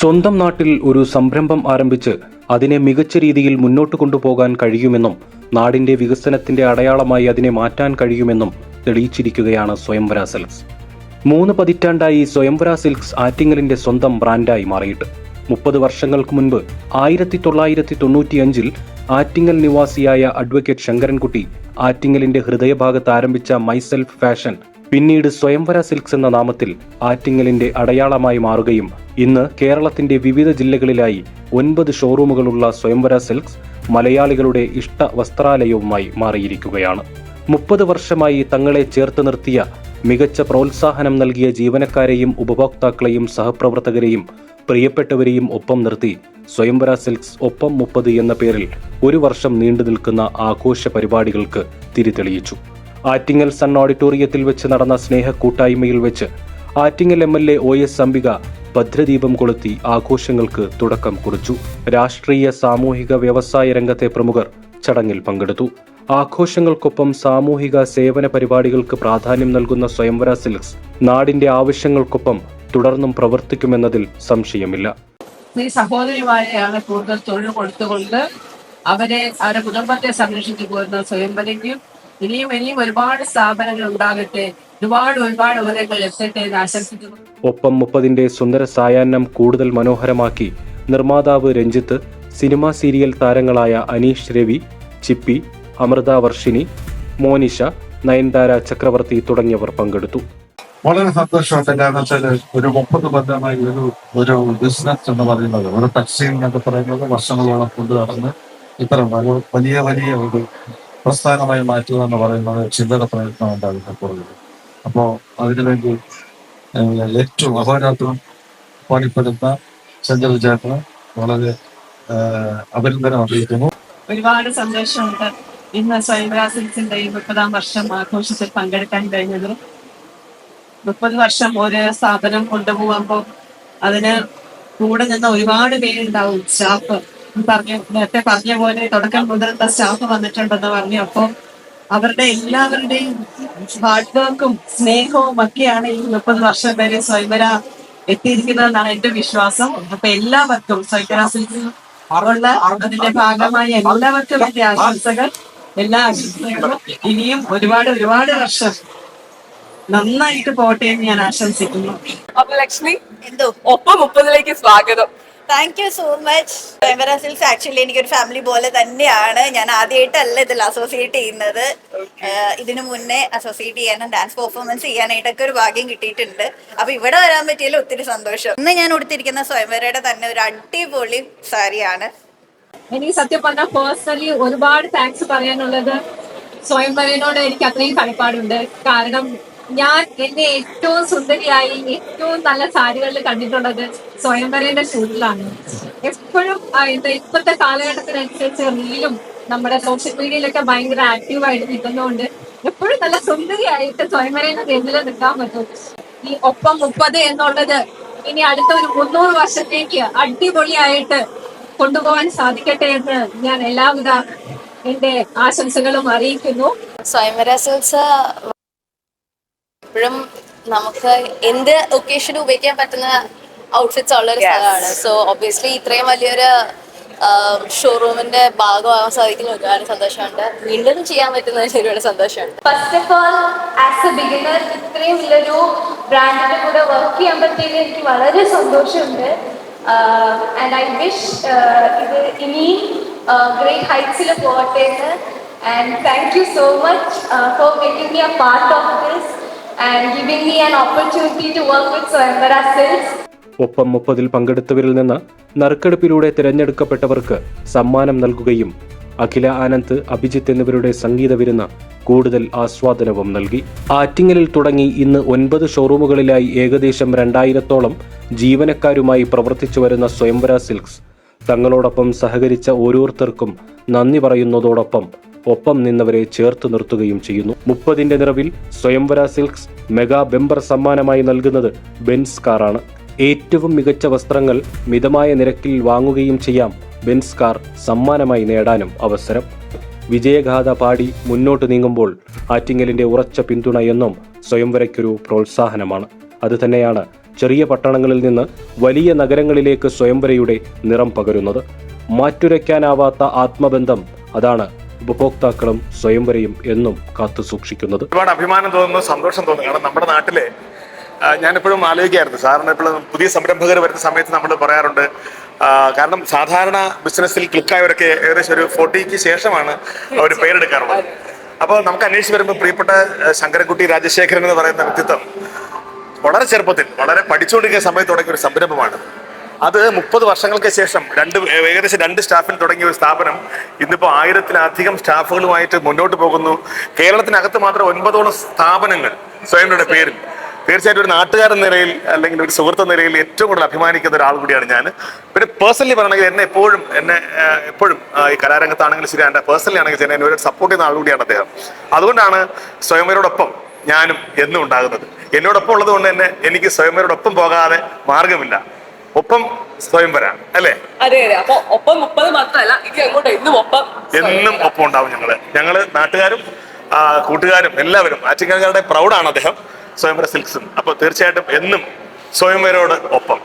സ്വന്തം നാട്ടിൽ ഒരു സംരംഭം ആരംഭിച്ച് അതിനെ മികച്ച രീതിയിൽ മുന്നോട്ട് കൊണ്ടുപോകാൻ കഴിയുമെന്നും നാടിന്റെ വികസനത്തിന്റെ അടയാളമായി അതിനെ മാറ്റാൻ കഴിയുമെന്നും തെളിയിച്ചിരിക്കുകയാണ് സ്വയംവര സിൽക്സ്. മൂന്ന് പതിറ്റാണ്ടായി സ്വയംവര സിൽക്സ് ആറ്റിങ്ങലിന്റെ സ്വന്തം ബ്രാൻഡായി മാറിയിട്ട്. മുപ്പത് വർഷങ്ങൾക്ക് മുൻപ് ആയിരത്തി തൊള്ളായിരത്തി തൊണ്ണൂറ്റിയഞ്ചിൽ ആറ്റിങ്ങൽ നിവാസിയായ അഡ്വക്കേറ്റ് ശങ്കരൻകുട്ടി ആറ്റിങ്ങലിന്റെ ഹൃദയഭാഗത്ത് ആരംഭിച്ച മൈസെൽഫ് ഫാഷൻ പിന്നീട് സ്വയംവര സിൽക്സ് എന്ന നാമത്തിൽ ആറ്റിങ്ങലിന്റെ അടയാളമായി മാറുകയും ഇന്ന് കേരളത്തിന്റെ വിവിധ ജില്ലകളിലായി ഒൻപത് ഷോറൂമുകളുള്ള സ്വയംവര സിൽക്സ് മലയാളികളുടെ ഇഷ്ട വസ്ത്രാലയവുമായി മാറിയിരിക്കുകയാണ്. മുപ്പത് വർഷമായി തങ്ങളെ ചേർത്ത് നിർത്തിയ മികച്ച പ്രോത്സാഹനം നൽകിയ ജീവനക്കാരെയും ഉപഭോക്താക്കളെയും സഹപ്രവർത്തകരെയും പ്രിയപ്പെട്ടവരെയും ഒപ്പം നിർത്തി സ്വയംവര സിൽക്സ് ഒപ്പം മുപ്പത് എന്ന പേരിൽ ഒരു വർഷം നീണ്ടു നിൽക്കുന്ന ആഘോഷ പരിപാടികൾക്ക് തിരിതെളിയിച്ചു. ആറ്റിങ്ങൽ സൺ ഓഡിറ്റോറിയത്തിൽ വെച്ച് നടന്ന സ്നേഹ കൂട്ടായ്മയിൽ വെച്ച് Attingal M L A O S Ambika ഭദ്രദീപം കൊളുത്തി ആഘോഷങ്ങൾക്ക് തുടക്കം കുറിച്ചു. രാഷ്ട്രീയ സാമൂഹിക വ്യവസായ രംഗത്തെ പ്രമുഖർ ചടങ്ങിൽ പങ്കെടുത്തു. ആഘോഷങ്ങൾക്കൊപ്പം സാമൂഹിക സേവന പരിപാടികൾക്ക് പ്രാധാന്യം നൽകുന്ന സ്വയംവര സിൽക്സ് നാടിന്റെ ആവശ്യങ്ങൾക്കൊപ്പം തുടർന്നും പ്രവർത്തിക്കുമെന്നതിൽ സംശയമില്ല. സഹോദരിമാരെയാണ് കൂടുതൽ തൊഴിൽ കൊടുത്തുകൊണ്ട് അവരെ അവരുടെ കുടുംബത്തെ സംരക്ഷിച്ചു പോരുന്ന സ്വയംവരയ്ക്കും ഇനിയും ഇനിയും ഒരുപാട് സ്ഥാപനങ്ങൾ ഉണ്ടാകട്ടെ ഒരുപാട് ഒരുപാട് അവരെ ലക്ഷ്യത്തെ ആശംസിക്കുന്നു. ഒപ്പം മുപ്പതിന്റെ സുന്ദര സായാഹ്നം കൂടുതൽ മനോഹരമാക്കി നിർമ്മാതാവ് രഞ്ജിത്ത് സിനിമാ സീരിയൽ താരങ്ങളായ അനീഷ് രവി ചിപ്പി അമൃത വർഷിനി മോനിഷ നയൻതാര ചക്രവർത്തി തുടങ്ങിയവർ പങ്കെടുത്തു. വളരെ സന്തോഷമുണ്ട്. കാരണം വെച്ചാൽ ഒരു മുപ്പത് ബന്ധമായി ഒരു ഒരു ബിസിനസ് എന്ന് പറയുന്നത് ഒരു ടെക്സ്റ്റൈൽ എന്നൊക്കെ പറയുന്നത് വർഷങ്ങളോളം കൊണ്ടു നടന്ന് ഇത്തരം വല- വലിയ വലിയ ഒരു പ്രസ്ഥാനമായി മാറ്റുക എന്ന് പറയുന്നത് ചിന്തയുടെ പ്രയത്നം ഉണ്ടാകുന്ന പുറകിൽ അപ്പോ അതിനുവേണ്ടി ഏറ്റവും അഹോരാത്രം പാടിപ്പെടുന്ന സഞ്ജയ് ചേട്ടന് വളരെ അഭിനന്ദനം അറിയിക്കുന്നു. ഒരുപാട് സന്തോഷമുണ്ട്. ഇന്ന് സിൽസിന്റെ ഈ മുപ്പതാം വർഷം ആഘോഷത്തിൽ പങ്കെടുക്കാൻ കഴിഞ്ഞത്. മുപ്പത് വർഷം ഒരു സ്ഥാപനം കൊണ്ടുപോകുമ്പോൾ അതിന് കൂടെ നിന്ന് ഒരുപാട് പേരുണ്ടാവും സ്റ്റാഫ്. പറഞ്ഞ നേരത്തെ പറഞ്ഞ പോലെ തുടക്കം മുതൽ സ്റ്റാഫ് വന്നിട്ടുണ്ടെന്ന് പറഞ്ഞു അപ്പോൾ അവരുടെ എല്ലാവരുടെയും ഹാർഡ് വർക്കും സ്നേഹവും ഒക്കെയാണ് ഈ മുപ്പത് വർഷം വരെ സ്വയംവര എത്തിയിരിക്കുന്നതെന്നാണ് എന്റെ വിശ്വാസം. അപ്പൊ എല്ലാവർക്കും സ്വയംവര സിൽസിൽ ഉള്ള അതിന്റെ ഭാഗമായി എല്ലാവർക്കും എന്റെ ആശംസകൾ. എല്ലാ ആശംസകളും. ഇനിയും ഒരുപാട് ഒരുപാട് വർഷം നന്നായിട്ട് പോട്ടെ എന്ന് ഞാൻ ആശംസിക്കുന്നു. അപ്പൊ ലക്ഷ്മി എന്തോ? ഒപ്പം മുപ്പതിലേക്ക് സ്വാഗതം. താങ്ക് യു സോ മച്ച് സിൽസ് ആക്ച്വലി എനിക്കൊരു ഫാമിലി പോലെ തന്നെയാണ്. ഞാൻ ആദ്യമായിട്ടല്ല ഇതിൽ അസോസിയേറ്റ് ചെയ്യുന്നത്. ഇതിനു മുന്നേ അസോസിയേറ്റ് ചെയ്യാനും ഡാൻസ് പെർഫോമൻസ് ചെയ്യാനായിട്ടൊക്കെ ഒരു ഭാഗ്യം കിട്ടിയിട്ടുണ്ട്. അപ്പൊ ഇവിടെ വരാൻ പറ്റിയാലും ഒത്തിരി സന്തോഷം. ഇന്ന് ഞാൻ ഉടുത്തിരിക്കുന്ന സ്വയംവരയുടെ തന്നെ ഒരു അടിപൊളി സാരിയാണ്. എനിക്ക് സത്യം പറഞ്ഞാൽ പേഴ്സണലി ഒരുപാട് താങ്ക്സ് പറയാനുള്ളത്. സ്വയംവരനോട് എനിക്ക് അത്രയും കളിപ്പാടുണ്ട്. കാരണം ഞാൻ എന്നെ ഏറ്റവും സുന്ദരിയായി ഏറ്റവും നല്ല സാരികളിൽ കണ്ടിട്ടുള്ളത് സ്വയംവരയുടെ ഷൂട്ടിലാണ്. എപ്പോഴും എന്താ ഇപ്പോഴത്തെ കാലഘട്ടത്തിനനുസരിച്ച് റീലും നമ്മുടെ സോഷ്യൽ മീഡിയയിലൊക്കെ ഭയങ്കര ആക്റ്റീവായിട്ട് നിൽക്കുന്നതുകൊണ്ട് എപ്പോഴും നല്ല സുന്ദരിയായിട്ട് സ്വയംവരയുടെ കേന്ദ്രം നിൽക്കാൻ പറ്റും. ഈ ഒപ്പം മുപ്പത് എന്നുള്ളത് ഇനി അടുത്ത ഒരു മുന്നൂറ് വർഷത്തേക്ക് അടിപൊളിയായിട്ട് കൊണ്ടുപോകാൻ സാധിക്കട്ടെ എന്ന് ഞാൻ എല്ലാവിധ എന്റെ ആശംസകളും അറിയിക്കുന്നു. സ്വയംവര എപ്പോഴും നമുക്ക് എന്ത് ഒക്കേഷനും ഉപയോഗിക്കാൻ പറ്റുന്ന ഔട്ട്ഫിറ്റ്സ് ഉള്ള ഒരു സ്ഥലമാണ്. സോ ഒബ്വിയസ്ലി ഇത്രയും വലിയൊരു ഷോറൂമിന്റെ ഭാഗമാകാൻ സാധിക്കുന്ന ഒരുപാട് സന്തോഷമുണ്ട്. വീണ്ടും ചെയ്യാൻ പറ്റുന്ന ഒരുപാട് സന്തോഷമുണ്ട്. First of all as a beginner ഇത്രയും വലിയൊരു ബ്രാൻഡിന്റെ കൂടെ വർക്ക് ചെയ്യാൻ പറ്റിയതിൽ എനിക്ക് വളരെ സന്തോഷമുണ്ട്. ആൻഡ് ഐ വിഷ് ഇത് ഇനിയും ഗ്രേറ്റ് ഹൈറ്റ്സിൽ പോകട്ടെ എന്ന്. And thank you so much for making me a part of this and giving me an opportunity to work with സ്വയംവര Silks. ഒപ്പം മുപ്പതിൽ പങ്കെടുത്തവരിൽ നിന്ന് നറുക്കെടുപ്പിലൂടെ തിരഞ്ഞെടുക്കപ്പെട്ടവർക്ക് സമ്മാനം നൽകുകയും അഖില ആനന്ദ് അഭിജിത്ത് എന്നിവരുടെ സംഗീത വിരുന്ന് കൂടുതൽ ആസ്വാദനവും നൽകി ആറ്റിങ്ങലിൽ തുടങ്ങി ഇന്ന് ഒൻപത് ഷോറൂമുകളിലായി ഏകദേശം രണ്ടായിരത്തോളം ജീവനക്കാരുമായി പ്രവർത്തിച്ചു വരുന്ന സ്വയംവര സിൽക്സ് തങ്ങളോടൊപ്പം സഹകരിച്ച ഓരോരുത്തർക്കും നന്ദി പറയുന്നതോടൊപ്പം ഒപ്പം നിന്നവരെ ചേർത്ത് നിർത്തുകയും ചെയ്യുന്നു. മുപ്പതിന്റെ നിറവിൽ സ്വയംവര സിൽക്സ് മെഗാ ബെമ്പർ സമ്മാനമായി നൽകുന്നത് ബെൻസ് കാറാണ്. ഏറ്റവും മികച്ച വസ്ത്രങ്ങൾ മിതമായ നിരക്കിൽ വാങ്ങുകയും ചെയ്യാം. ബെൻസ് കാർ സമ്മാനമായി നേടാനും അവസരം. വിജയഗാഥ പാടി മുന്നോട്ട് നീങ്ങുമ്പോൾ ആറ്റിങ്ങലിന്റെ ഉറച്ച പിന്തുണ എന്നും സ്വയംവരയ്ക്കൊരു പ്രോത്സാഹനമാണ്. അതുതന്നെയാണ് ചെറിയ പട്ടണങ്ങളിൽ നിന്ന് വലിയ നഗരങ്ങളിലേക്ക് സ്വയംവരയുടെ നിറം പകരുന്നത്. മാറ്റുരയ്ക്കാനാവാത്ത ആത്മബന്ധം അതാണ് ഉപഭോക്താക്കളും സ്വയംവരയും എന്നും കാത്തു സൂക്ഷിക്കുന്നത്. ഒരുപാട് അഭിമാനം തോന്നുന്നു സന്തോഷം തോന്നുന്നു. കാരണം നമ്മുടെ നാട്ടിലെ ഞാനെപ്പോഴും ആലോചിക്കായിരുന്നു. സാറിന് എപ്പോഴും പുതിയ സംരംഭകർ വരുന്ന സമയത്ത് നമ്മൾ പറയാറുണ്ട് കാരണം സാധാരണ ബിസിനസ്സിൽ ക്ലിക്കായവരൊക്കെ ഏകദേശം ഒരു ഫോർട്ടിക്ക് ശേഷമാണ് അവർ പേരെടുക്കാറുള്ളത്. അപ്പോൾ നമുക്ക് അന്വേഷിച്ച് വരുമ്പോൾ പ്രിയപ്പെട്ട ശങ്കരൻകുട്ടി രാജശേഖരൻ എന്ന് പറയുന്ന വ്യക്തിത്വം വളരെ ചെറുപ്പത്തിൽ വളരെ പഠിച്ചുകൊണ്ടിരിക്കുന്ന സമയത്ത് തുടങ്ങിയ ഒരു സംരംഭമാണ്. അത് മുപ്പത് വർഷങ്ങൾക്ക് ശേഷം രണ്ട് ഏകദേശം രണ്ട് സ്റ്റാഫിൽ തുടങ്ങിയ ഒരു സ്ഥാപനം ഇന്നിപ്പോൾ ആയിരത്തിലധികം സ്റ്റാഫുകളുമായിട്ട് മുന്നോട്ട് പോകുന്നു. കേരളത്തിനകത്ത് മാത്രം ഒൻപതോളം സ്ഥാപനങ്ങൾ സ്വയംയുടെ പേരിൽ. തീർച്ചയായിട്ടും ഒരു നാട്ടുകാരൻ നിലയിൽ അല്ലെങ്കിൽ ഒരു സുഹൃത്ത് നിലയിൽ ഏറ്റവും കൂടുതൽ അഭിമാനിക്കുന്ന ഒരാൾ കൂടിയാണ് ഞാൻ. പിന്നെ പേഴ്സണലി പറയണമെങ്കിൽ എന്നെ എപ്പോഴും എന്നെ എപ്പോഴും ഈ കലാരംഗത്താണെങ്കിലും ശരി എന്റെ പേഴ്സണലി ആണെങ്കിൽ ശരി എന്നെ ഒരു സപ്പോർട്ട് ചെയ്യുന്ന ആൾ കൂടിയാണ് അദ്ദേഹം. അതുകൊണ്ടാണ് സ്വയംവരോടൊപ്പം ഞാനും എന്നും ഉണ്ടാകുന്നത്. എന്നോടൊപ്പം ഉള്ളത് കൊണ്ട് തന്നെ എനിക്ക് സ്വയംവരോടൊപ്പം പോകാതെ മാർഗമില്ല ഒപ്പം സ്വയംവര അല്ലേ? അതെ അതെ. അപ്പൊ ഒപ്പം മുപ്പത് മാത്രമല്ല ഇനി അങ്ങോട്ട് എന്നും ഒപ്പം എന്നും ഒപ്പം ഉണ്ടാവും ഞങ്ങൾ. ഞങ്ങൾ നാട്ടുകാരും കൂട്ടുകാരും എല്ലാവരും ആറ്റിങ്ങൽക്കാരുടെ പ്രൗഡാണ് അദ്ദേഹം സ്വയംവര സിൽക്സും. അപ്പൊ തീർച്ചയായിട്ടും എന്നും സ്വയംവരോട് ഒപ്പം.